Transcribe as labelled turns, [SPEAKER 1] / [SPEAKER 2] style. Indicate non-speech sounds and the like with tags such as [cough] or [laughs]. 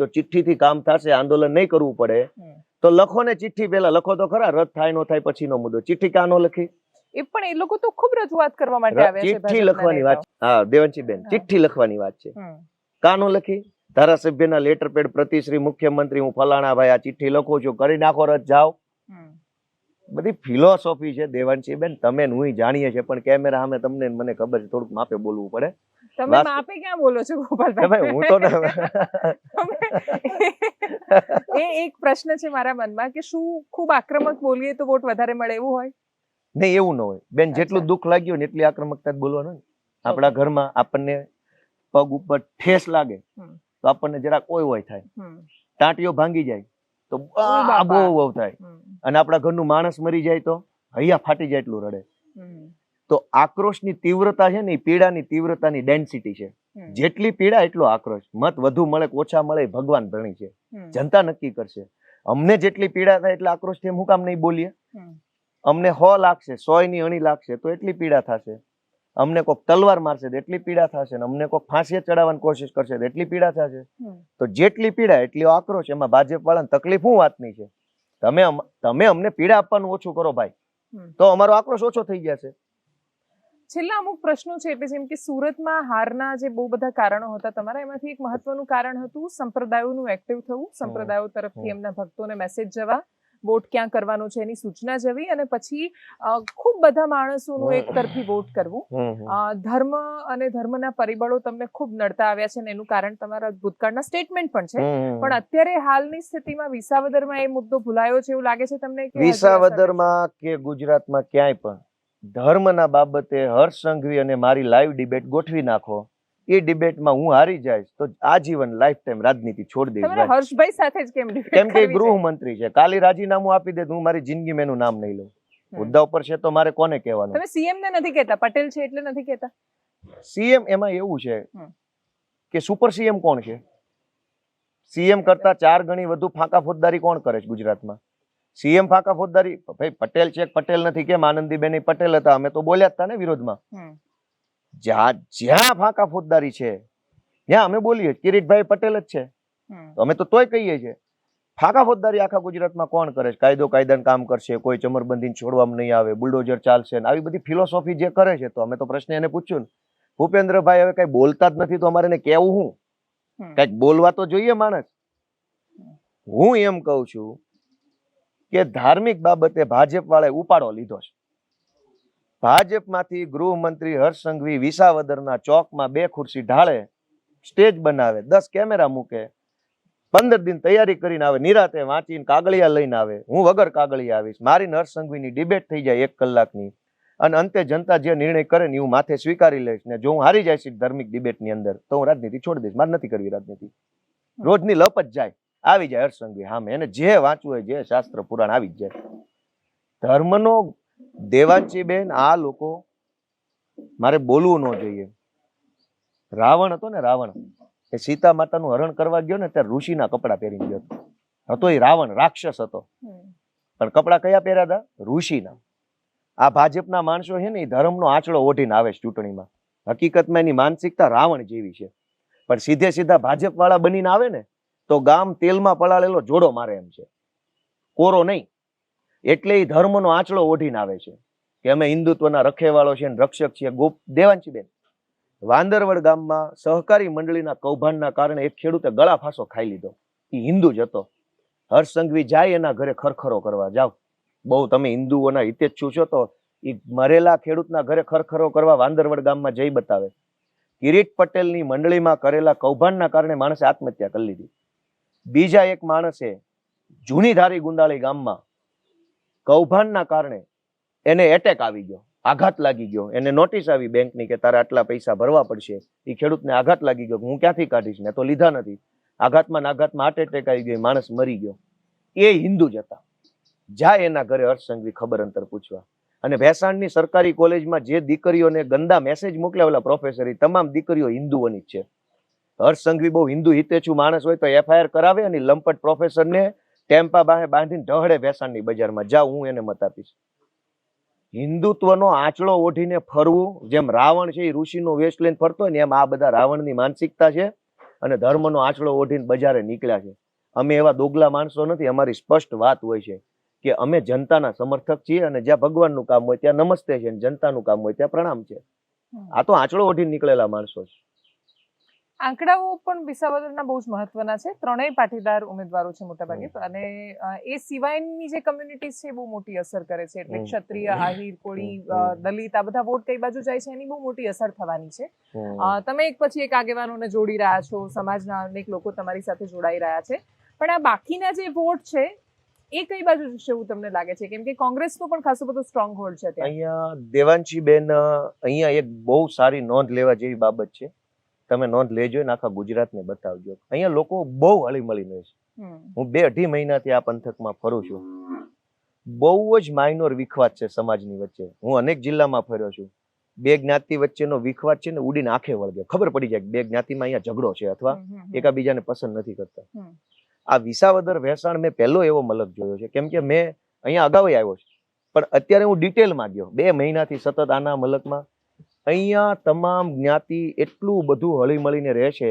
[SPEAKER 1] તો ચિઠ્ઠીથી કામ થશે આંદોલન નહીં કરવું પડે. તો લખો ને ચિઠ્ઠી પહેલા લખો તો ખરા રદ થાય નો થાય પછીનો મુદ્દો. ચિઠ્ઠી કાનો લખી?
[SPEAKER 2] એ પણ એ લોકો તો ખૂબ રજૂઆત કરવા માટે આવે છે
[SPEAKER 1] ચિઠ્ઠી લખવાની વાત હા દેવંશી બેન ચિઠ્ઠી લખવાની વાત છે. કાનો નો લખી? ધારાસભ્યના લેટર પેડ પ્રતિ શ્રી મુખ્યમંત્રી હું ફલાણા ભાઈ આ ચિઠ્ઠી લખું છું. કરી નાખો રદ જાઓ. બધી ફિલોસોફી છે દેવાંશી. બેન તમે હું જાણીએ છીએ પણ કેમેરા સામે તમને મને ખબર છે થોડુંક માપે બોલવું પડે.
[SPEAKER 2] તમે માપે ક્યાં બોલો છો ગોપાલભાઈ?
[SPEAKER 1] હું તો [laughs]
[SPEAKER 2] એ એક પ્રશ્ન છે મારા મનમાં કે શું ખૂબ આક્રમક બોલીએ તો વોટ વધારે મળે એવું હોય?
[SPEAKER 1] નહીં એવું ન હોય. બેન જેટલું દુઃખ લાગ્યું ને એટલી આક્રમકતા જ બોલવાનું આપણા ઘરમાં આપણને પગ ઉપર ઠેસ લાગે તો આપણને જરાક ઓય ઓય થાય. ટાંટીઓ ભાંગી જાય તો બહુ બહુ થાય. અને આપણા ઘરનું માણસ મરી જાય તો હૈયા ફાટી જાય એટલું રડે. તો આક્રોશની તીવ્રતા છે ને એ પીડાની તીવ્રતાની ડેન્સિટી છે. જેટલી પીડા એટલો આક્રોશ. મત વધુ મળે કે ઓછા મળે ભગવાન ભણી છે. જનતા નક્કી કરશે. અમને જેટલી પીડા થાય એટલે આક્રોશથી હું કામ નહીં બોલીએ? અમને હો લાગશે સોયની અણી લાગશે તો એટલી પીડા થશે. અમને કોઈક તલવાર મારશે તો એટલી પીડા થશે ને અમને કોઈક ફાંસીએ ચડાવવાની કોશિશ કરશે તો એટલી પીડા થશે. તો જેટલી પીડા એટલી આક્રોશ એમાં ભાજપ વાળાને તકલીફ શું વાતની છે? તમે તમે અમને પીડા આપવાનું ઓછું કરો ભાઈ. તો અમારો આક્રોશ ઓછો થઈ જશે
[SPEAKER 2] છેલ્લા અમુક પ્રશ્નો છે એટલે જેમ કે સુરતમાં હારના જે બહુ બધા કારણો હતા તમારા એમાંથી એક મહત્વનું કારણ હતું સંપ્રદાયોનું એક્ટિવ થવું સંપ્રદાયો તરફથી એમના ભક્તોને મેસેજ જવા. વોટ ક્યાં કરવાનો છે એની સૂચના જવી અને પછી ખૂબ બધા માણસોનું એક તરફી વોટ કરવું. ધર્મ અને ધર્મના પરિબળો તમને ખૂબ નડતા આવ્યા છે અને એનું કારણ તમારા ભૂતકાળના સ્ટેટમેન્ટ પણ છે. પણ અત્યારે હાલની સ્થિતિમાં વિસાવદરમાં એ મુદ્દો ભૂલાયો છે એવું લાગે છે તમને
[SPEAKER 1] વિસાવદરમાં કે ગુજરાતમાં ક્યાંય પણ ધર્મના બાબતે હર્ષ સંઘવી અને મારી લાઈવ ડિબેટ ગોઠવી નાખો. એ ડિબેટમાં હું હારી જઈશ તો આજીવન લાઈફ ટાઈમ રાજનીતિ છોડી દઈશ
[SPEAKER 2] હર્ષભાઈ સાથે જ કેમ
[SPEAKER 1] કેમ કે? ગૃહમંત્રી છે. કાલે રાજીનામું આપી દે હું મારી જિંદગીમાં એનું નામ નહીં લઉં. મુદ્દા ઉપર છે તો મારે કોને કહેવાનું?
[SPEAKER 2] તમે સીએમ ને નથી કહેતા? પટેલ છે એટલે નથી કહેતા?
[SPEAKER 1] સીએમ એમાં એવું છે કે સુપર સીએમ કોણ છે? સીએમ કરતા ચાર ગણી વધુ ફાંકા ફોજદારી કોણ કરે છે ગુજરાતમાં? સીએમ ફાંકા ફોજદારી? ભાઈ પટેલ છે પટેલ નથી? કેમ? આનંદીબેન પટેલ હતા. અમે તો બોલ્યા હતા ને વિરોધમાં. જ્યાં જ્યાં ફાંકા ફોજદારી છે ત્યાં અમે બોલીએ કિરીટભાઈ પટેલ જ છે. તો અમે તો તોય કહીએ છીએ ફાંકા ફોજદારી આખા ગુજરાતમાં કોણ કરે છે? કાયદો કાયદાનું કામ કરશે કોઈ ચમરબંધીને છોડવામાં નહીં આવે બુલડોઝર ચાલશે ને આવી બધી ફિલોસોફી જે કરે છે તો અમે તો પ્રશ્ન એને પૂછ્યું ને. ભૂપેન્દ્રભાઈ હવે કઈ બોલતા જ નથી તો અમારે એને કેવું હું. કંઈક બોલવા તો જોઈએ માણસ. હું એમ કહું છું કે ધાર્મિક બાબતે ભાજપ વાળાએ ઉપાડો લીધો છે. ભાજપમાંથી ગૃહમંત્રી હર્ષ સંઘવી વિસાવદરના ચોકમાં બે ખુરશી ઢાળે, સ્ટેજ બનાવે, દસ કેમેરા મૂકે, પંદર દિન તૈયારી કરીને આવે, નિરાતે વાંચીને કાગળિયા લઈને આવે. હું વગર કાગળિયા આવીશ. મારી હર્ષ સંઘવીની ડિબેટ થઈ જાય એક કલાકની. અને અંતે જનતા જે નિર્ણય કરે ને હું માથે સ્વીકારી લઈશ ને જો હું હારી જઈશ ધાર્મિક ડિબેટની અંદર, તો હું રાજનીતિ છોડી દઈશ. મારે નથી કરવી રાજનીતિ. રોજની લપ જ જાય. આવી જાય હર્ષ સંઘવી સામે એને જે વાંચવું હોય, જે શાસ્ત્ર પુરાણ, આવી જ જાય. ધર્મનો દેવાંશી બેન આ લોકો મારે બોલવું ન જોઈએ. રાવણ હતો ને રાવણ એ સીતા માતાનું હરણ કરવા ગયો ને ત્યારે ઋષિના કપડાં પહેરીને ગયો હતો. એ રાવણ રાક્ષસ હતો. પણ કપડાં કયા પહેર્યા હતા? ઋષિના. આ ભાજપના માણસો છે ને એ ધર્મનો આંચળો ઓઢીને આવે છે ચૂંટણીમાં. હકીકતમાં એની માનસિકતા રાવણ જેવી છે. પણ સીધે સીધા ભાજપ વાળા બનીને આવે ને તો ગામ તેલમાં પલાળેલો જોડો મારે એમ છે. કોરો નહીં. એટલે એ ધર્મનો આંચળો ઓઢીને આવે છે કે અમે હિન્દુત્વના રખેવાળો છે ને રક્ષક છીએ. ગોપ દેવાંશીબેન, વાંદરવડ ગામમાં સહકારી મંડળીના કૌભાંડના કારણે એક ખેડૂતે ગળા ફાંસો ખાઈ લીધો. એ હિન્દુ જ હતો. હર્ષસંઘવી જાય એના ઘરે ખરખરો કરવા જાઓ બહુ તમે હિન્દુઓના હિતેચ્છુ છો તો એ મરેલા ખેડૂતના ઘરે ખરખરો કરવા વાંદરવડ ગામમાં જઈ બતાવે. કિરીટ પટેલની મંડળીમાં કરેલા કૌભાંડના કારણે માણસે આત્મહત્યા કરી લીધી. બીજા એક માણસે જૂની ધારી ગુંદાળી ગામમાં કૌભાંડના કારણે એને એટેક આવી ગયો, આઘાત લાગી ગયો. એને નોટિસ આવી બેંકની કે તારે આટલા પૈસા ભરવા પડશે. એ ખેડૂતને આઘાત લાગી ગયો હું ક્યાંથી કાઢીશ? ને તો લીધા નથી. આઘાતમાં આઘાતમાં હાર્ટ એટેક આવી ગયો માણસ મરી ગયો. એ હિન્દુ જ હતા. જાય એના ઘરે હર્ષસંઘવી ખબર અંતર પૂછવા. અને ભેસાણની સરકારી કોલેજમાં જે દીકરીઓને ગંદા મેસેજ મોકલાવેલા પ્રોફેસર એ, તમામ દીકરીઓ હિન્દુઓની જ છે. હર્ષ સંઘવી બહુ હિન્દુ હિતેચ્છુ માણસ હોય તો એફઆઈઆર કરાવે અને લંપટ પ્રોફેસરને ટેમ્પા બાહે બાંધીને ઢહડે ભેસાણની બજારમાં. જાઉં હું એને મત આપીશ. હિન્દુત્વનો આંચળો ઓઢીને ફરવું જેમ રાવણ છે એ ઋષિનો વેશ લઈને ફરતો ને એમ આ બધા રાવણની માનસિકતા છે અને ધર્મનો આંચળો ઓઢીને બજારે નીકળ્યા છે. અમે એવા દોગલા માણસો નથી અમારી સ્પષ્ટ વાત હોય છે કે અમે જનતાના સમર્થક છીએ અને જ્યાં ભગવાનનું કામ હોય ત્યાં નમસ્તે છે અને જનતાનું કામ હોય ત્યાં પ્રણામ છે. આ તો આંચળો ઓઢીને નીકળેલા માણસો છે.
[SPEAKER 2] આંકડાઓ પણ વિસાવદરના બહુ જ મહત્વના છે. ત્રણેય પાટીદાર ઉમેદવારો છે મોટાભાગે. અને એ સિવાયની જે કમ્યુનિટીઝ છે બહુ મોટી અસર કરે છે. એટલે ક્ષત્રિય આહિર કોળી દલિત આ બધા વોટ કઈ બાજુ જાય છે એની બહુ મોટી અસર થવાની છે. તમે એક પછી એક આગેવાનોને જોડી રહ્યા છો. સમાજના અનેક લોકો તમારી સાથે જોડાઈ રહ્યા છે. પણ આ બાકીના જે વોટ છે એ કઈ બાજુ જશે એવું તમને લાગે છે? કેમ કે કોંગ્રેસનો પણ ખાસો બધો સ્ટ્રોંગ હોલ્ડ છે
[SPEAKER 1] અહીંયા દેવાંશી બેન અહીંયા એક બહુ સારી નોંધ લેવા જેવી બાબત છે. તમે નોંધ લેજો ને આખા ગુજરાતને બતાવજો. અહીંયા લોકો બહુ હળીમળીને છે. હું બે અઢી મહિનાથી આ પંથકમાં ફરું છું. બહુ જ માઇનોર વિખવાદ છે સમાજની વચ્ચે. હું અનેક જિલ્લામાં ફર્યો છું. બે જ્ઞાતિ વચ્ચેનો વિખવાદ છે ને ઉડીને આંખે વળગે ખબર પડી જાય કે બે જ્ઞાતિમાં અહીંયા ઝઘડો છે અથવા. એકાબીજાને પસંદ નથી કરતા. આ વિસાવદર વેસાણ મેં પહેલો એવો મલક જોયો છે. કેમ કે મેં અહીંયા અગાઉ આવ્યો છે. પણ અત્યારે હું ડિટેલમાં ગયો. બે મહિનાથી સતત આના મલકમાં અહીંયા તમામ જ્ઞાતિ એટલું બધું હળીમળીને રહે છે